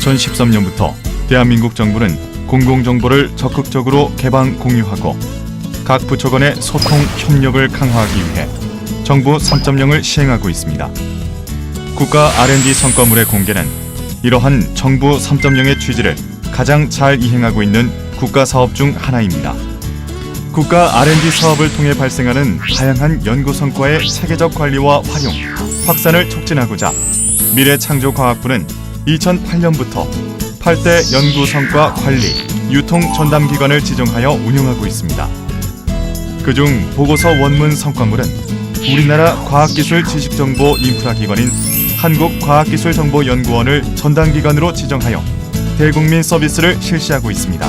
2013년부터 대한민국 정부는 공공정보를 적극적으로 개방 공유하고 각 부처 간의 소통 협력을 강화하기 위해 정부 3.0을 시행하고 있습니다. 국가 R&D 성과물의 공개는 이러한 정부 3.0의 취지를 가장 잘 이행하고 있는 국가 사업 중 하나입니다. 국가 R&D 사업을 통해 발생하는 다양한 연구 성과의 체계적 관리와 활용, 확산을 촉진하고자 미래창조과학부는 2008년부터 8대 연구 성과 관리, 유통 전담 기관을 지정하여 운영하고 있습니다. 그중 보고서 원문 성과물은 우리나라 과학기술 지식정보 인프라 기관인 한국과학기술정보연구원을 전담 기관으로 지정하여 대국민 서비스를 실시하고 있습니다.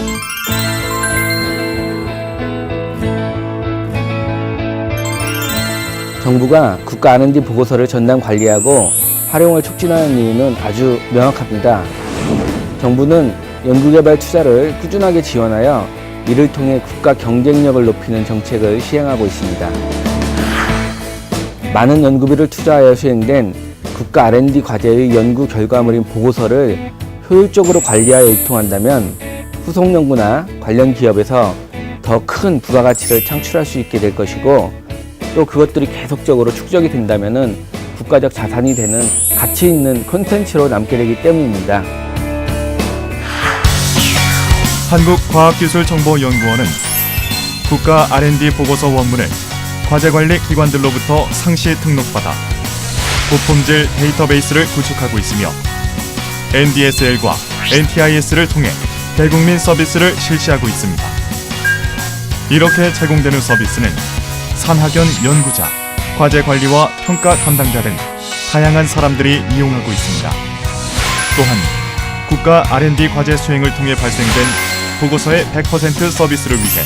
정부가 국가 R&D 보고서를 전담 관리하고 활용을 촉진하는 이유는 아주 명확합니다. 정부는 연구개발 투자를 꾸준하게 지원하여 이를 통해 국가 경쟁력을 높이는 정책을 시행하고 있습니다. 많은 연구비를 투자하여 수행된 국가 R&D 과제의 연구 결과물인 보고서를 효율적으로 관리하여 유통한다면 후속 연구나 관련 기업에서 더 큰 부가가치를 창출할 수 있게 될 것이고 또 그것들이 계속적으로 축적이 된다면은 국가적 자산이 되는 가치 있는 콘텐츠로 남게 되기 때문입니다. 한국과학기술정보연구원은 국가 R&D 보고서 원문을 과제관리 기관들로부터 상시 등록받아 고품질 데이터베이스를 구축하고 있으며 NDSL과 NTIS를 통해 대국민 서비스를 실시하고 있습니다. 이렇게 제공되는 서비스는 산학연 연구자, 과제 관리와 평가 담당자 등 다양한 사람들이 이용하고 있습니다. 또한 국가 R&D 과제 수행을 통해 발생된 보고서의 100% 서비스를 위해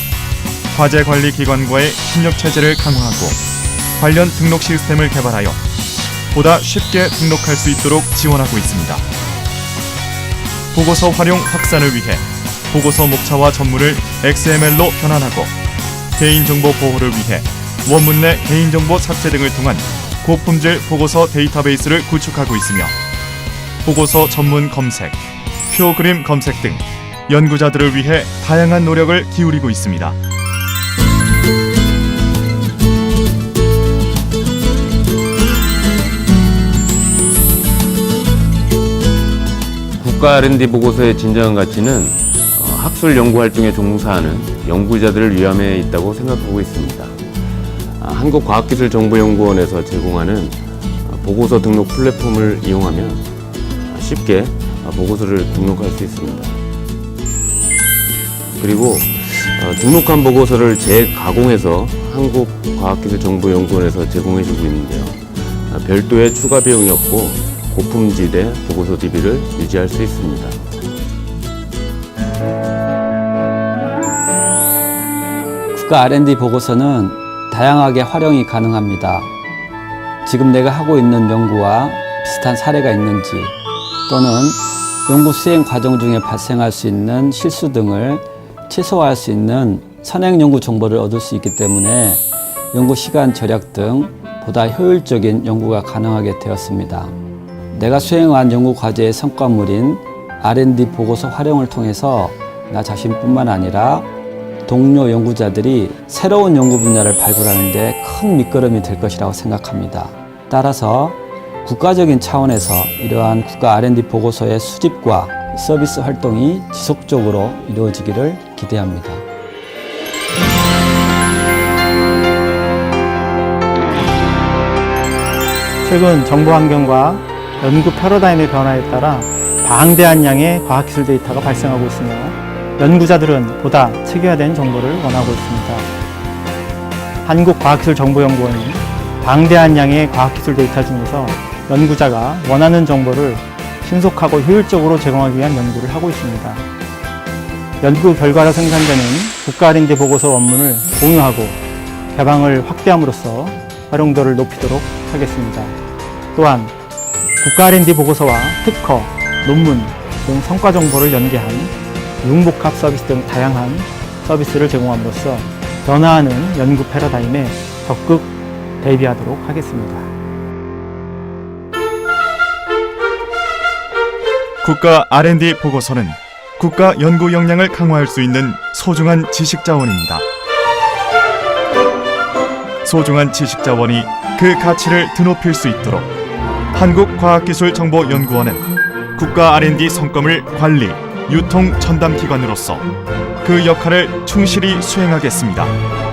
과제 관리 기관과의 협력 체제를 강화하고 관련 등록 시스템을 개발하여 보다 쉽게 등록할 수 있도록 지원하고 있습니다. 보고서 활용 확산을 위해 보고서 목차와 전문을 XML로 변환하고 개인정보 보호를 위해 원문 내 개인정보 삭제 등을 통한 고품질 보고서 데이터베이스를 구축하고 있으며 보고서 전문 검색, 표 그림 검색 등 연구자들을 위해 다양한 노력을 기울이고 있습니다. 국가 R&D 보고서의 진정한 가치는 어, 학술 연구 활동에 종사하는 연구자들을 위함에 있다고 생각하고 있습니다. 아, 한국과학기술정보연구원에서 제공하는 어, 보고서 등록 플랫폼을 이용하면 쉽게 어, 보고서를 등록할 수 있습니다. 그리고 어, 등록한 보고서를 재가공해서 한국과학기술정보연구원에서 제공해주고 있는데요. 아, 별도의 추가 비용이 없고 고품질의 보고서 DB를 유지할 수 있습니다. 국가 R&D 보고서는 다양하게 활용이 가능합니다. 지금 내가 하고 있는 연구와 비슷한 사례가 있는지 또는 연구 수행 과정 중에 발생할 수 있는 실수 등을 최소화할 수 있는 선행 연구 정보를 얻을 수 있기 때문에 연구 시간 절약 등 보다 효율적인 연구가 가능하게 되었습니다. 내가 수행한 연구 과제의 성과물인 R&D 보고서 활용을 통해서 나 자신뿐만 아니라 동료 연구자들이 새로운 연구 분야를 발굴하는데 큰 밑거름이 될 것이라고 생각합니다. 따라서 국가적인 차원에서 이러한 국가 R&D 보고서의 수집과 서비스 활동이 지속적으로 이루어지기를 기대합니다. 최근 정보 환경과 연구 패러다임의 변화에 따라 방대한 양의 과학기술 데이터가 발생하고 있으며 연구자들은 보다 체계화된 정보를 원하고 있습니다. 한국과학기술정보연구원은 방대한 양의 과학기술 데이터 중에서 연구자가 원하는 정보를 신속하고 효율적으로 제공하기 위한 연구를 하고 있습니다. 연구 결과로 생산되는 국가 R&D 보고서 원문을 공유하고 개방을 확대함으로써 활용도를 높이도록 하겠습니다. 또한 국가 R&D 보고서와 특허, 논문 등 성과 정보를 연계한 융복합 서비스 등 다양한 서비스를 제공함으로써 변화하는 연구 패러다임에 적극 대비하도록 하겠습니다. 국가 R&D 보고서는 국가 연구 역량을 강화할 수 있는 소중한 지식 자원입니다. 소중한 지식 자원이 그 가치를 드높일 수 있도록 한국과학기술정보연구원은 국가 R&D 성과물 관리, 유통 전담 기관으로서 그 역할을 충실히 수행하겠습니다.